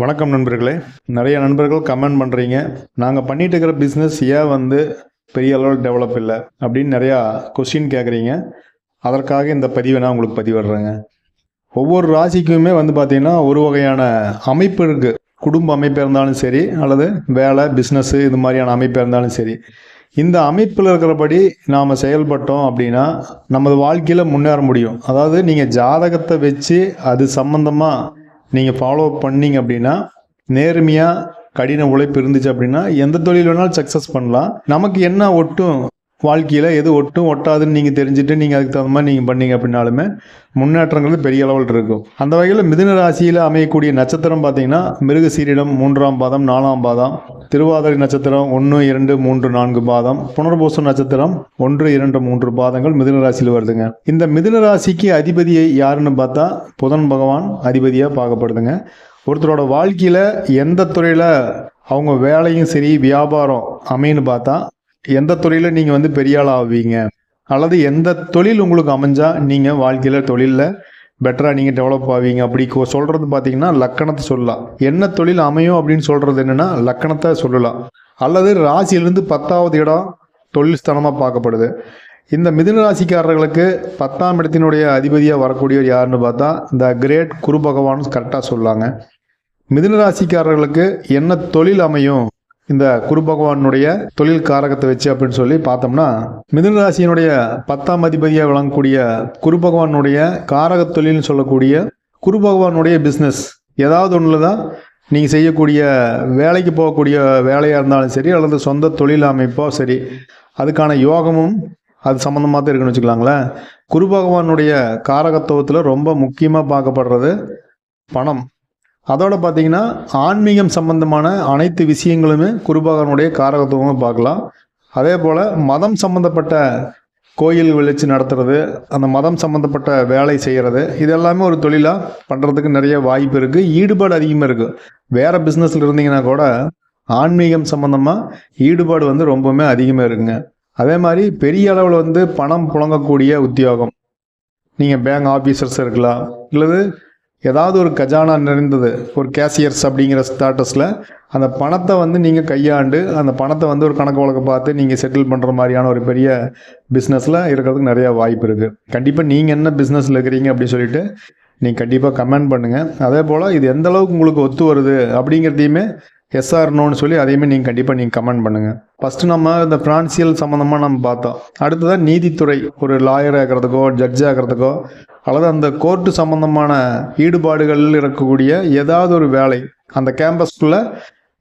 வணக்கம் நண்பர்களே. நிறைய நண்பர்கள் கமெண்ட் பண்ணுறீங்க நாங்கள் பண்ணிட்டு இருக்கிற பிஸ்னஸ் ஏன் வந்து பெரிய அளவில் டெவலப் இல்லை அப்படின்னு நிறையா கொஸ்டின் கேட்குறீங்க. அதற்காக இந்த பதிவை நான் உங்களுக்கு பதிவிடுறேங்க. ஒவ்வொரு ராசிக்குமே வந்து பார்த்திங்கன்னா ஒரு வகையான அமைப்பு இருக்குது குடும்ப அமைப்பு இருந்தாலும் சரி அல்லது வேலை பிஸ்னஸ்ஸு இது மாதிரியான அமைப்பு இருந்தாலும் சரி. இந்த அமைப்பில் இருக்கிறபடி நாம் செயல்பட்டோம் அப்படின்னா நமது வாழ்க்கையில் முன்னேற முடியும். அதாவது நீங்கள் ஜாதகத்தை வச்சு அது சம்மந்தமாக நீங்கள் ஃபாலோ பண்ணீங்க அப்படின்னா நேர்மையாக கடின உழைப்பு இருந்துச்சு அப்படின்னா எந்த தொழில் வேணாலும் சக்ஸஸ் பண்ணலாம். நமக்கு என்ன ஒட்டும் வாழ்க்கையில் எது ஒட்டும் ஒட்டாதுன்னு நீங்கள் தெரிஞ்சுட்டு நீங்கள் அதுக்கு தகுந்த மாதிரி நீங்கள் பண்ணீங்க அப்படின்னாலுமே முன்னேற்றங்கிறது பெரிய அளவில் இருக்கும். அந்த வகையில் மிதுன ராசியில் அமையக்கூடிய நட்சத்திரம் பார்த்தீங்கன்னா மிருக சீரிடம் மூன்றாம் பாதம் நாலாம் பாதம் திருவாதிரை நட்சத்திரம் ஒன்று இரண்டு மூன்று நான்கு பாதம் புனர்பூசம் நட்சத்திரம் ஒன்று இரண்டு மூன்று பாதங்கள் மிதுன ராசியில் வருதுங்க. இந்த மிதுன ராசிக்கு அதிபதியை யாருன்னு பார்த்தா புதன் பகவான் அதிபதியாக பார்க்கப்படுதுங்க. ஒருத்தரோட வாழ்க்கையில் எந்த துறையில் அவங்க வேலையும் சரி வியாபாரம் அமைன்னு பார்த்தா எந்த துறையில் நீங்கள் வந்து பெரிய ஆள் ஆவீங்க அல்லது எந்த தொழில் உங்களுக்கு அமைஞ்சால் நீங்கள் வாழ்க்கையில் தொழிலில் பெட்டராக நீங்கள் டெவலப் ஆவீங்க? அப்படி சொல்கிறது பார்த்தீங்கன்னா லக்கணத்தை சொல்லலாம். என்ன தொழில் அமையும் அப்படின்னு சொல்கிறது என்னென்னா லக்கணத்தை சொல்லலாம். அல்லது ராசியிலிருந்து பத்தாவது இடம் தொழில் ஸ்தானமாக பார்க்கப்படுது. இந்த மிதுன ராசிக்காரர்களுக்கு பத்தாம் இடத்தினுடைய அதிபதியாக வரக்கூடியவர் யாருன்னு பார்த்தா இந்த கிரேட் குரு பகவான் கரெக்டாக சொல்லாங்க. மிதுன ராசிக்காரர்களுக்கு என்ன தொழில் அமையும்? இந்த குரு பகவானுடைய தொழில் காரகத்தை வச்சு அப்படின்னு சொல்லி பார்த்தோம்னா மிதுன ராசியினுடைய பத்தாம் அதிபதியாக விளங்கக்கூடிய குரு பகவானுடைய காரக தொழில்னு சொல்லக்கூடிய குரு பகவானுடைய பிஸ்னஸ் ஏதாவது ஒன்றில் தான் நீங்கள் செய்யக்கூடிய வேலைக்கு போகக்கூடிய வேலையாக இருந்தாலும் சரி அல்லது சொந்த தொழில் அமைப்போ சரி அதுக்கான யோகமும் அது சம்மந்தமாக தான் இருக்குன்னு வச்சுக்கலாங்களேன். குரு பகவானுடைய காரகத்துவத்தில் ரொம்ப முக்கியமாக பார்க்கப்படுறது பணம். அதோடு பார்த்தீங்கன்னா ஆன்மீகம் சம்பந்தமான அனைத்து விஷயங்களுமே குருபகவனுடைய காரகத்துவமாக பார்க்கலாம். அதே போல் மதம் சம்பந்தப்பட்ட கோயில் வச்சு நடத்துறது அந்த மதம் சம்மந்தப்பட்ட வேலை செய்கிறது இது எல்லாமே ஒரு தொழிலாக பண்ணுறதுக்கு நிறைய வாய்ப்பு இருக்குது ஈடுபாடு அதிகமாக இருக்குது வேறு பிஸ்னஸில் இருந்தீங்கன்னா கூட ஆன்மீகம் சம்மந்தமாக ஈடுபாடு வந்து ரொம்பவுமே அதிகமாக இருக்குங்க. அதே மாதிரி பெரிய அளவில் வந்து பணம் புழங்கக்கூடிய உத்தியோகம். நீங்கள் பேங்க் ஆஃபீஸர்ஸ் இருக்கலாம் இல்லது ஏதாவது ஒரு கஜானா நிறைந்தது ஒரு கேசியர்ஸ் அப்படிங்கிற ஸ்டாட்டஸில் அந்த பணத்தை வந்து நீங்கள் கையாண்டு அந்த பணத்தை வந்து ஒரு கணக்கு வழக்க பார்த்து நீங்கள் செட்டில் பண்ணுற மாதிரியான ஒரு பெரிய பிஸ்னஸில் இருக்கிறதுக்கு நிறையா வாய்ப்பு இருக்குது கண்டிப்பாக நீங்கள் என்ன பிஸ்னஸில் இருக்கிறீங்க அப்படின்னு சொல்லிட்டு நீங்கள் கண்டிப்பாக கமெண்ட் பண்ணுங்கள் அதே போல் இது எந்த அளவுக்கு உங்களுக்கு ஒத்து வருது அப்படிங்கிறதையுமே எஸ்ஆர்னோன்னு சொல்லி அதையுமே நீங்கள் கண்டிப்பாக நீங்கள் கமெண்ட் பண்ணுங்கள் ஃபஸ்ட்டு நம்ம இந்த ஃபினான்சியல் சம்மந்தமாக நம்ம பார்த்தோம். அடுத்ததான் நீதித்துறை ஒரு லாயர் ஆகிறதுக்கோ ஜட்ஜ் ஆகிறதுக்கோ அல்லது அந்த கோர்ட்டு சம்மந்தமான ஈடுபாடுகளில் இருக்கக்கூடிய ஏதாவது ஒரு வேலை அந்த கேம்பஸ்குள்ளே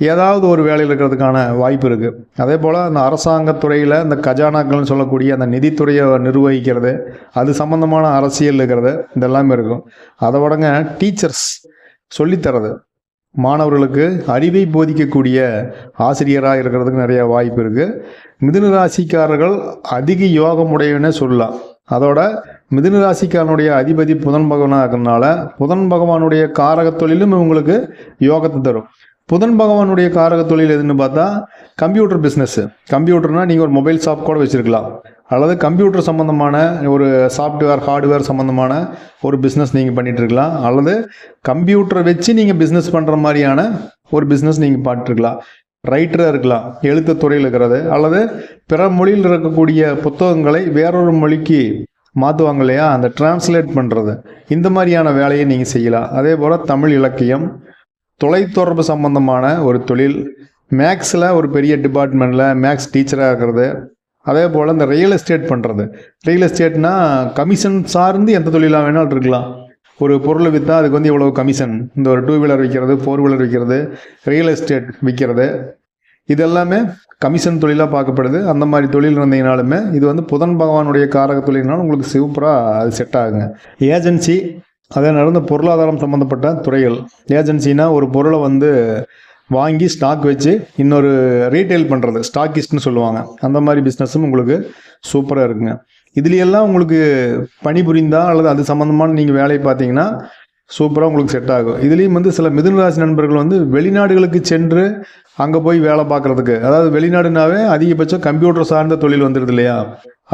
ஏதாவது ஒரு வேலையில் இருக்கிறதுக்கான வாய்ப்பு இருக்குது அதே போல் அந்த அரசாங்கத்துறையில் இந்த கஜானாக்கள்னு சொல்லக்கூடிய அந்த நிதித்துறையை நிர்வகிக்கிறது அது சம்மந்தமான அரசியல் இருக்கிறது இதெல்லாமே இருக்கும். அதை விடங்க டீச்சர்ஸ் சொல்லித்தரது மாணவர்களுக்கு அறிவை போதிக்கக்கூடிய ஆசிரியராக இருக்கிறதுக்கு நிறைய வாய்ப்பு இருக்குது மிதுன ராசிக்காரர்கள் அதிக யோகம் உடையவனே சொல்லலாம். அதோட மிதுன ராசிக்காரனுடைய அதிபதி புதன் பகவானாக இருக்கிறதுனால புதன் பகவானுடைய காரக தொழிலும் இவங்களுக்கு யோகத்தை தரும். புதன் பகவானுடைய காரக தொழில் எதுன்னு பார்த்தா கம்ப்யூட்டர் பிஸ்னஸ் கம்ப்யூட்டர்னால் நீங்கள் ஒரு மொபைல் ஷாப் கூட வச்சுருக்கலாம். அல்லது கம்ப்யூட்டர் சம்மந்தமான ஒரு சாஃப்ட்வேர் ஹார்ட்வேர் சம்மந்தமான ஒரு பிஸ்னஸ் நீங்கள் பண்ணிகிட்ருக்கலாம் அல்லது கம்ப்யூட்டரை வச்சு நீங்கள் பிஸ்னஸ் பண்ணுற மாதிரியான ஒரு பிஸ்னஸ் நீங்கள் பார்த்துருக்கலாம் ரைட்டராக இருக்கலாம் எழுத்து துறையில் இருக்கிறது. அல்லது பிற மொழியில் இருக்கக்கூடிய புத்தகங்களை வேறொரு மொழிக்கு மாற்றுவாங்க இல்லையா? அந்த டிரான்ஸ்லேட் பண்ணுறது இந்த மாதிரியான வேலையை நீங்கள் செய்யலாம். அதே போல் தமிழ் இலக்கியம் தொலைத்தொடர்பு சம்பந்தமான ஒரு தொழில் மேக்ஸில் ஒரு பெரிய டிபார்ட்மெண்ட்டில் மேக்ஸ் டீச்சராக இருக்கிறது. அதே போல் இந்த ரியல் எஸ்டேட் பண்ணுறது ரியல் எஸ்டேட்னா கமிஷன் சார்ந்து எந்த தொழிலாக வேணாலும் இருக்கலாம். ஒரு பொருளை விற்றா அதுக்கு வந்து இவ்வளோ கமிஷன் இந்த ஒரு டூ வீலர் விற்கிறது ஃபோர் வீலர் விற்கிறது ரியல் எஸ்டேட் விற்கிறது இது எல்லாமே கமிஷன் தொழிலாக பார்க்கப்படுது. அந்த மாதிரி தொழில் இருந்தீங்கனாலுமே இது வந்து புதன் பகவானுடைய காரக தொழில்னாலும் உங்களுக்கு சூப்பராக அது செட் ஆகுங்க. ஏஜென்சி அதே நடந்த பொருளாதாரம் சம்மந்தப்பட்ட துறைகள். ஏஜென்சினா ஒரு பொருளை வந்து வாங்கி ஸ்டாக் வச்சு இன்னொரு ரீட்டைல் பண்ணுறது ஸ்டாக்கிஸ்ட்னு சொல்லுவாங்க. அந்த மாதிரி பிஸ்னஸும் உங்களுக்கு சூப்பராக இருக்குங்க. இதுலையெல்லாம் உங்களுக்கு பணிபுரிந்தா அல்லது அது சம்மந்தமான நீங்கள் வேலையை பார்த்தீங்கன்னா சூப்பராக உங்களுக்கு செட் ஆகும். இதுலேயும் வந்து சில மிதுனராசி நண்பர்கள் வந்து வெளிநாடுகளுக்கு சென்று அங்கே போய் வேலை பார்க்குறதுக்கு. அதாவது வெளிநாடுனாவே அதிகபட்சம் கம்ப்யூட்டர் சார்ந்த தொழில் வந்துடுது இல்லையா?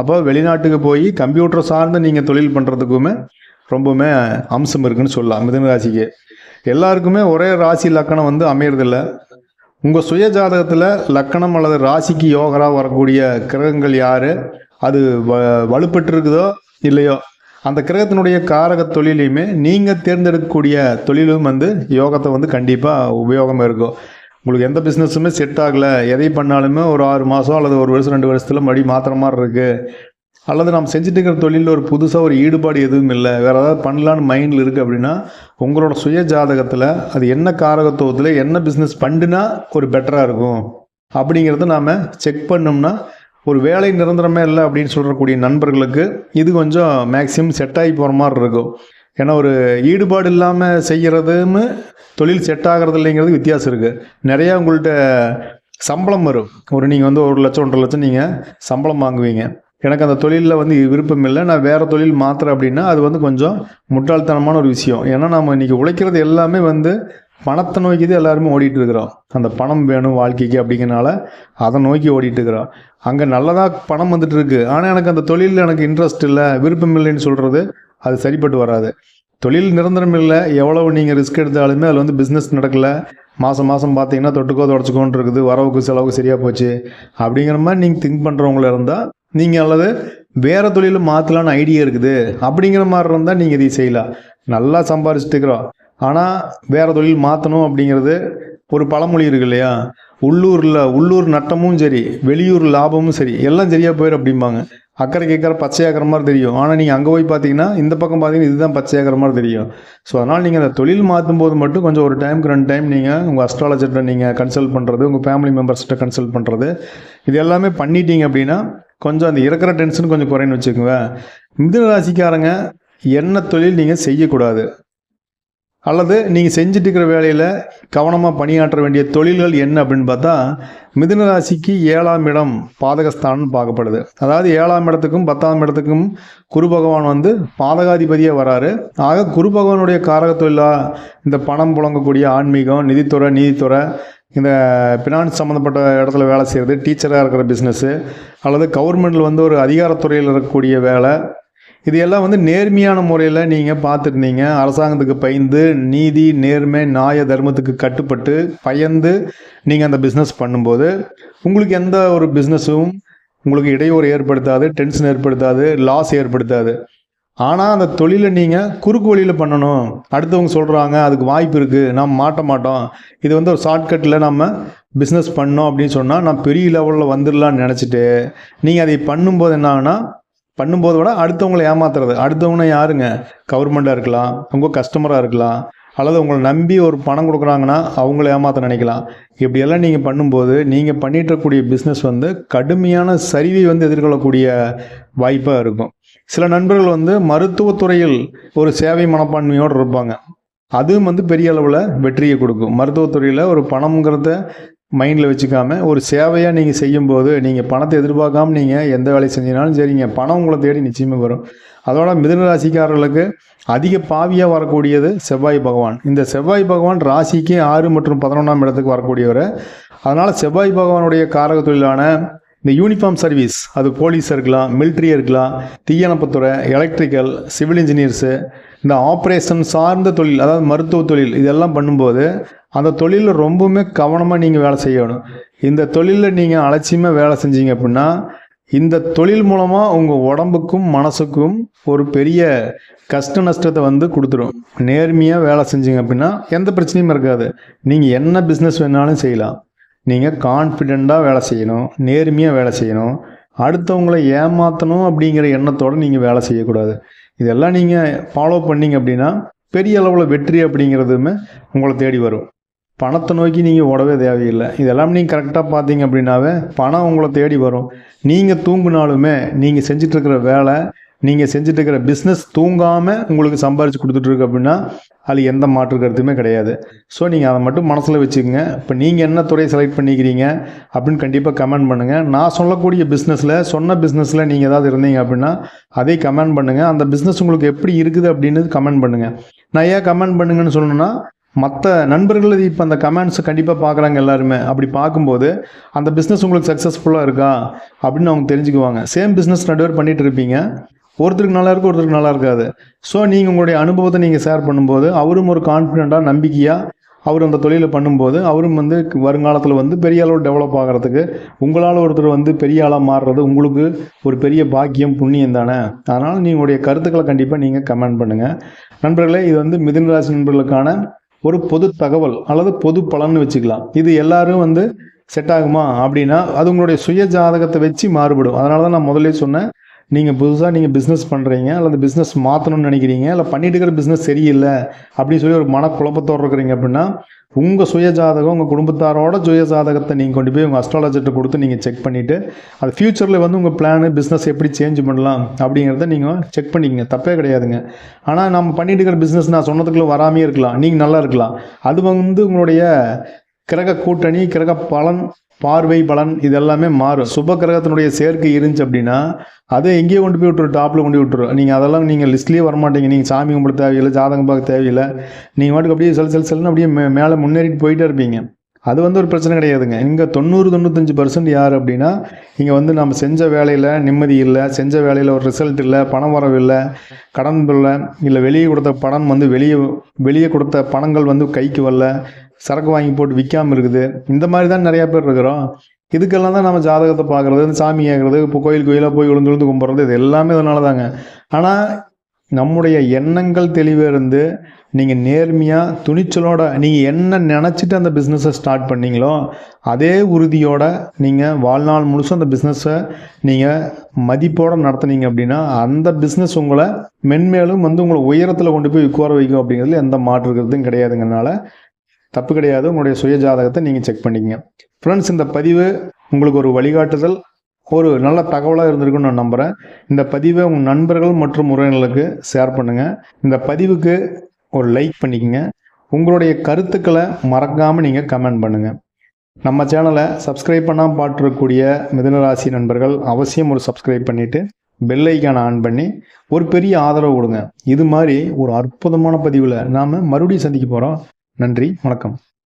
அப்போ வெளிநாட்டுக்கு போய் கம்ப்யூட்டர் சார்ந்த நீங்கள் தொழில் பண்ணுறதுக்குமே ரொம்பவுமே அம்சம் இருக்குன்னு சொல்லலாம் மிதுனராசிக்கு எல்லாருக்குமே ஒரே ராசி லக்கணம் வந்து அமையறதில்ல. உங்கள் சுய ஜாதகத்தில் லக்கணம் அல்லது ராசிக்கு யோகராக வரக்கூடிய கிரகங்கள் யார்? அது வ வலுப்பட்டுருக்குதோ இல்லையோ? அந்த கிரகத்தினுடைய காரக தொழிலையுமே நீங்கள் தேர்ந்தெடுக்கக்கூடிய தொழிலும் வந்து யோகத்தை வந்து கண்டிப்பாக உபயோகமாக இருக்கும். உங்களுக்கு எந்த பிஸ்னஸுமே செட் ஆகலை. எதை பண்ணாலுமே ஒரு ஆறு மாதம் அல்லது ஒரு வருஷம் ரெண்டு வருஷத்தில் மறுபடியும் மாத்திர மாதிரி இருக்குது அல்லது நாம் செஞ்சுட்டு இருக்கிற தொழிலில் ஒரு புதுசாக ஒரு ஈடுபாடு எதுவும் இல்லை. வேறு ஏதாவது பண்ணலான்னு மைண்டில் இருக்குது அப்படின்னா உங்களோட சுய ஜாதகத்தில் அது என்ன காரகத்துவத்தில் என்ன பிஸ்னஸ் பண்ணுனா ஒரு பெட்டராக இருக்கும். அப்படிங்கிறத நாம் செக் பண்ணோம்னா ஒரு வேலை நிரந்தரமே இல்லை அப்படின்னு சொல்கிறக்கூடிய நண்பர்களுக்கு இது கொஞ்சம் மேக்ஸிமம் செட் ஆகி போகிற மாதிரி இருக்கும். ஏன்னா ஒரு ஈடுபாடு இல்லாமல் செய்கிறதும் தொழில் செட் ஆகிறது இல்லைங்கிறது வித்தியாசம் இருக்குது நிறையா உங்கள்கிட்ட சம்பளம் வரும். ஒரு நீங்கள் வந்து ஒரு லட்சம் ஒன்றரை லட்சம் நீங்கள் சம்பளம் வாங்குவீங்க. எனக்கு அந்த தொழிலில் வந்து விருப்பம் இல்லை. நான் வேறு தொழில் மாத்திரை அப்படின்னா அது வந்து கொஞ்சம் முட்டாள்தனமான ஒரு விஷயம். ஏன்னா நம்ம இன்றைக்கி உழைக்கிறது எல்லாமே வந்து பணத்தை நோக்கி தான் எல்லாருமே ஓடிட்டு இருக்கிறோம். அந்த பணம் வேணும் வாழ்க்கைக்கு அப்படிங்கிறனால அதை நோக்கி ஓடிட்டு இருக்கிறோம். அங்கே நல்லதாக பணம் வந்துட்டு இருக்கு. ஆனால் எனக்கு அந்த தொழிலில் எனக்கு இன்ட்ரெஸ்ட் இல்லை விருப்பம் இல்லைன்னு சொல்கிறது அது சரிப்பட்டு வராது. தொழில் நிரந்தரம் இல்லை எவ்வளவு நீங்கள் ரிஸ்க் எடுத்தாலுமே அதில் வந்து பிஸ்னஸ் நடக்கலை. மாதம் மாதம் பார்த்தீங்கன்னா தொட்டுக்கோ தொடச்சிக்கோன்னு இருக்குது. வரவுக்கு செலவுக்கு சரியாக போச்சு. அப்படிங்கிற மாதிரி நீங்கள் திங்க் பண்ணுறவங்கள இருந்தால் நீங்கள் அல்லது வேறு தொழில் மாற்றலான்னு ஐடியா இருக்குது. அப்படிங்கிற மாதிரி இருந்தால் நீங்கள் இதை செய்யலாம். நல்லா சம்பாரிச்சுட்டு இருக்கிறோம் ஆனால் வேறு தொழில் மாற்றணும் அப்படிங்கிறது ஒரு பழமொழி இருக்கு இல்லையா? உள்ளூரில் உள்ளூர் நட்டமும் சரி வெளியூர் லாபமும் சரி எல்லாம் சரியாக போயிடும் அப்படிம்பாங்க. அக்கறை கேட்குற பச்சையாக்கிற மாதிரி தெரியும். ஆனால் நீங்கள் அங்கே போய் பார்த்தீங்கன்னா இந்த பக்கம் பார்த்தீங்கன்னா இதுதான் பச்சையாக்கிற மாதிரி தெரியும். ஸோ அதனால் நீங்கள் அந்த தொழில் மாற்றும் போது மட்டும் கொஞ்சம் ஒரு டைமுக்கு ரெண்டு டைம் நீங்கள் உங்கள் அஸ்ட்ராலஜர்கிட்ட நீங்கள் கன்சல்ட் பண்ணுறது உங்கள் ஃபேமிலி மெம்பர்ஸ்கிட்ட கன்சல்ட் பண்ணுறது இது எல்லாமே பண்ணிட்டீங்க அப்படின்னா கொஞ்சம் அந்த இருக்கிற டென்ஷன் கொஞ்சம் குறைன்னு வச்சுக்கோங்க. மிதுன ராசிக்காரங்க என்ன தொழில் நீங்கள் செய்யக்கூடாது. அல்லது நீங்கள் செஞ்சுட்டு இருக்கிற வேலையில் கவனமாக பணியாற்ற வேண்டிய தொழில்கள் என்ன அப்படின்னு பார்த்தா மிதுன ராசிக்கு ஏழாம் இடம் பாதகஸ்தானம்னு பார்க்கப்படுது. அதாவது ஏழாம் இடத்துக்கும் பத்தாம் இடத்துக்கும் குரு பகவான் வந்து பாதகாதிபதியாக வராரு. ஆக குரு பகவானுடைய காரக தொழிலாக இந்த பணம் புழங்கக்கூடிய ஆன்மீகம் நிதித்துறை நீதித்துறை இந்த ஃபினான்ஸ் சம்மந்தப்பட்ட இடத்துல வேலை செய்கிறது டீச்சராக இருக்கிற பிஸ்னஸ்ஸு அல்லது கவர்மெண்டில் வந்து ஒரு அதிகாரத்துறையில் இருக்கக்கூடிய வேலை இது எல்லாம் வந்து நேர்மையான முறையில் நீங்கள் பார்த்துருந்தீங்க. அரசாங்கத்துக்கு பயந்து நீதி நேர்மை நியாய தர்மத்துக்கு கட்டுப்பட்டு பயந்து நீங்கள் அந்த பிஸ்னஸ் பண்ணும்போது உங்களுக்கு எந்த ஒரு பிஸ்னஸும் உங்களுக்கு இடையூறு ஏற்படுத்தாது டென்ஷன் ஏற்படுத்தாது லாஸ் ஏற்படுத்தாது. ஆனால் அந்த தொழிலை நீங்கள் குறுக்கு வழியில் பண்ணணும். அடுத்தவங்க சொல்கிறாங்க அதுக்கு வாய்ப்பு இருக்குது நாம் மாட்ட மாட்டோம். இது வந்து ஒரு ஷார்ட்கட்டில் நம்ம பிஸ்னஸ் பண்ணோம் அப்படின்னு சொன்னால் நான் பெரிய லெவலில் வந்துடலான்னு நினச்சிட்டு நீங்கள் அதை பண்ணும்போது என்ன பண்ணும்போது விட அடுத்தவங்களை ஏமாத்துறது. அடுத்தவங்க யாருங்க? கவர்மெண்ட்டாக இருக்கலாம் உங்கள் கஸ்டமராக இருக்கலாம். அல்லது உங்களை நம்பி ஒரு பணம் கொடுக்குறாங்கன்னா அவங்கள ஏமாற்ற நினைக்கலாம். இப்படியெல்லாம் நீங்கள் பண்ணும்போது நீங்கள் பண்ணிட்டுருக்கக்கூடிய பிஸ்னஸ் வந்து கடுமையான சரிவை வந்து எதிர்கொள்ளக்கூடிய வாய்ப்பாக இருக்கும். சில நண்பர்கள் வந்து மருத்துவத்துறையில் ஒரு சேவை மனப்பான்மையோடு இருப்பாங்க. அதுவும் வந்து பெரிய அளவில் வெற்றியை கொடுக்கும். மருத்துவத்துறையில் ஒரு பணம்ங்கிறத மைண்டில் வச்சுக்காமல் ஒரு சேவையாக நீங்கள் செய்யும்போது நீங்கள் பணத்தை எதிர்பார்க்காம நீங்கள் எந்த வேலையை செஞ்சீங்கனாலும் சரிங்க பணம் உங்களை தேடி நிச்சயமாக வரும். அதோட மிதுன ராசிக்காரர்களுக்கு அதிக பாவியாக வரக்கூடியது செவ்வாய் பகவான். இந்த செவ்வாய் பகவான் ராசிக்கு ஆறு மற்றும் பதினொன்றாம் இடத்துக்கு வரக்கூடியவர். அதனால் செவ்வாய் பகவானுடைய காரக தொழிலான இந்த யூனிஃபார்ம் சர்வீஸ் அது போலீஸ் இருக்கலாம் மிலிட்ரியாக இருக்கலாம் தீயணைப்புத்துறை எலக்ட்ரிக்கல் சிவில் இன்ஜினியர்ஸு இந்த ஆப்ரேஷன் சார்ந்த தொழில் அதாவது மருத்துவ தொழில் இதெல்லாம் பண்ணும்போது அந்த தொழிலில் ரொம்பவுமே கவனமாக நீங்கள் வேலை செய்யணும். இந்த தொழிலில் நீங்கள் அலட்சியமாக வேலை செஞ்சீங்க அப்படின்னா இந்த தொழில் மூலமாக உங்கள் உடம்புக்கும் மனசுக்கும் ஒரு பெரிய கஷ்ட நஷ்டத்தை வந்து கொடுத்துரும். நேர்மையாக வேலை செஞ்சீங்க அப்படின்னா எந்த பிரச்சனையும் இருக்காது. நீங்கள் என்ன பிஸ்னஸ் வேணாலும் செய்யலாம். நீங்கள் கான்ஃபிடெண்ட்டாக வேலை செய்யணும். நேர்மையாக வேலை செய்யணும். அடுத்தவங்களை ஏமாற்றணும் அப்படிங்கிற எண்ணத்தோடு நீங்கள் வேலை செய்யக்கூடாது. இதெல்லாம் நீங்கள் ஃபாலோ பண்ணீங்க அப்படின்னா பெரிய அளவில் வெற்றி அப்படிங்கிறதுமே உங்களை தேடி வரும். பணத்தை நோக்கி நீங்கள் ஓடவே தேவையில்லை. இதெல்லாம் நீங்கள் கரெக்டாக பார்த்தீங்க அப்படின்னாவே பணம் உங்களை தேடி வரும். நீங்கள் தூங்குனாலுமே நீங்கள் செஞ்சிட்ருக்கிற வேலை நீங்கள் செஞ்சிட்ருக்கிற பிஸ்னஸ் தூங்காமல் உங்களுக்கு சம்பாரித்து கொடுத்துட்ருக்கு அப்படின்னா அது எந்த மாற்று கருத்துமே கிடையாது. ஸோ நீங்கள் அதை மட்டும் மனசில் வச்சுக்கோங்க. இப்போ நீங்கள் என்ன துறையை செலக்ட் பண்ணிக்கிறீங்க அப்படின்னு கண்டிப்பாக கமெண்ட் பண்ணுங்கள் நான் சொல்லக்கூடிய பிஸ்னஸில் சொன்ன பிஸ்னஸில் நீங்கள் ஏதாவது இருந்தீங்க அப்படின்னா அதை கமெண்ட் பண்ணுங்கள் அந்த பிஸ்னஸ் உங்களுக்கு எப்படி இருக்குது அப்படின்னு கமெண்ட் பண்ணுங்கள் நான் ஏன் கமெண்ட் பண்ணுங்கன்னு சொல்லணுன்னா மற்ற நண்பர்கள் இப்போ அந்த கமெண்ட்ஸ் கண்டிப்பாக பார்க்குறாங்க எல்லாருமே. அப்படி பார்க்கும்போது அந்த பிஸ்னஸ் உங்களுக்கு சக்ஸஸ்ஃபுல்லாக இருக்கா? அப்படின்னு அவங்க தெரிஞ்சுக்குவாங்க. சேம் பிஸ்னஸ் நடுவர் பண்ணிகிட்டு பண்ணிட்டு இருப்பீங்க. ஒருத்தருக்கு நல்லா இருக்கும் ஒருத்தருக்கு நல்லா இருக்காது. ஸோ நீங்கள் உங்களுடைய அனுபவத்தை நீங்கள் ஷேர் பண்ணும்போது அவரும் ஒரு கான்ஃபிடெண்ட்டாக நம்பிக்கையாக அவர் அந்த தொழிலை பண்ணும்போது அவரும் வந்து வருங்காலத்தில் வந்து பெரிய அளவு டெவலப் ஆகிறதுக்கு உங்களால் ஒருத்தர் வந்து பெரிய ஆளாக மாறுறது உங்களுக்கு ஒரு பெரிய பாக்கியம் புண்ணியம் தானே? அதனால் நீங்களுடைய கருத்துக்களை கண்டிப்பாக நீங்கள் கமெண்ட் பண்ணுங்கள் நண்பர்களே இது வந்து மிதுன ராசி நண்பர்களுக்கான ஒரு பொது தகவல் அல்லது பொது பலன்னு வச்சுக்கலாம். இது எல்லாரும் வந்து செட் ஆகுமா? அப்படின்னா அது உங்களுடைய சுய ஜாதகத்தை வச்சு மாறுபடும். அதனால தான் நான் முதலே சொன்னேன் நீங்கள் புதுசாக நீங்கள் பிஸ்னஸ் பண்ணுறீங்க அல்லது பிஸ்னஸ் மாற்றணும்னு நினைக்கிறீங்க இல்லை பண்ணிட்டு இருக்கிற பிஸ்னஸ் சரியில்லை அப்படின்னு சொல்லி ஒரு மனக்குழப்பத்தோடு இருக்கிறீங்க அப்படின்னா உங்கள் சுய ஜாதகம் உங்கள் குடும்பத்தாரோட சுய ஜாதகத்தை நீங்கள் கொண்டு போய் உங்கள் அஸ்ட்ராலஜர்கிட்ட கொடுத்து நீங்கள் செக் பண்ணிவிட்டு அது ஃப்யூச்சரில் வந்து உங்கள் பிளானு பிஸ்னஸ் எப்படி சேஞ்ச் பண்ணலாம் அப்படிங்கிறத நீங்கள் செக் பண்ணிக்கங்க. தப்பே கிடையாதுங்க. ஆனால் நம்ம பண்ணிட்டு இருக்கிற பிஸ்னஸ் நான் சொன்னதுக்குள்ளே வராமே இருக்கலாம். நீங்கள் நல்லா இருக்கலாம். அது வந்து உங்களுடைய கிரக கூட்டணி கிரக பலன் பார்வை பலன் இது எல்லாமே மாறும். சுப கிரகத்தினுடைய சேர்க்கை இருந்துச்சு அப்படின்னா அதை எங்கேயோ கொண்டு போய் விட்டுரு டாப்பில் கொண்டு போய் விட்டுரும் நீங்கள் அதெல்லாம் நீங்கள் லிஸ்ட்லேயே வரமாட்டீங்க. நீங்கள் சாமி கும்பிட தேவையில்லை ஜாதகம் பார்க்க தேவையில்லை. நீங்கள் வாட்டுக்கு அப்படியே செல் செல் செல்னு அப்படியே மே மேலே முன்னேறிட்டு போயிட்டே இருப்பீங்க. அது வந்து ஒரு பிரச்சனை கிடையாதுங்க. இங்கே தொண்ணூறு தொண்ணூத்தஞ்சு பர்சன்ட் யார் அப்படின்னா இங்கே வந்து நம்ம செஞ்ச வேலையில் நிம்மதி இல்லை செஞ்ச வேலையில் ஒரு ரிசல்ட் இல்லை பணம் வரவில்லை கடன் இல்லை இல்லை வெளியே கொடுத்த பணம் வந்து வெளியே வெளியே கொடுத்த பணங்கள் வந்து கைக்கு வரல சரக்கு வாங்கி போட்டு விற்காம இருக்குது. இந்த மாதிரி தான் நிறையா பேர் இருக்கிறோம். இதுக்கெல்லாம் தான் நம்ம ஜாதகத்தை பார்க்குறது சாமி கேட்குறது இப்போ கோயில் கோயிலாக போய் விழுந்து விழுந்து கும்பிட்றது இது எல்லாமே இதனால தாங்க ஆனால் நம்முடைய எண்ணங்கள் தெளிவாக இருந்து நீங்கள் நேர்மையாக துணிச்சலோட நீங்கள் என்ன நினச்சிட்டு அந்த பிஸ்னஸை ஸ்டார்ட் பண்ணீங்களோ அதே உறுதியோட நீங்கள் வாழ்நாள் முழுசும் அந்த பிஸ்னஸை நீங்கள் மதிப்போடு நடத்துனீங்க அப்படின்னா அந்த பிஸ்னஸ் உங்களை மென்மேலும் வந்து உங்களை உயரத்தில் கொண்டு போய் உட்கார வைக்கும் அப்படிங்கிறதுல எந்த மாற்று இருக்கிறதும் கிடையாதுங்கனால தப்பு கிடையாது. உங்களுடைய சுய ஜாதகத்தை நீங்கள் செக் பண்ணிக்கங்க. ஃப்ரெண்ட்ஸ் இந்த பதிவு உங்களுக்கு ஒரு வழிகாட்டுதல் ஒரு நல்ல தகவலாக இருந்திருக்குன்னு நான் நம்புகிறேன் இந்த பதிவை உங்கள் நண்பர்கள் மற்றும் உறவினர்களுக்கு ஷேர் பண்ணுங்கள் இந்த பதிவுக்கு ஒரு லைக் பண்ணிக்கங்க. உங்களுடைய கருத்துக்களை மறக்காமல் நீங்கள் கமெண்ட் பண்ணுங்கள் நம்ம சேனலை சப்ஸ்கிரைப் பண்ணாமல் பாட்டிருக்கக்கூடிய மிதனராசி நண்பர்கள் அவசியம் ஒரு சப்ஸ்கிரைப் பண்ணிவிட்டு பெல் ஐக்கானை ஆன் பண்ணி ஒரு பெரிய ஆதரவு கொடுங்க. இது மாதிரி ஒரு அற்புதமான பதிவில் நாம் மறுபடியும் சந்திக்க போகிறோம் நன்றி வணக்கம்.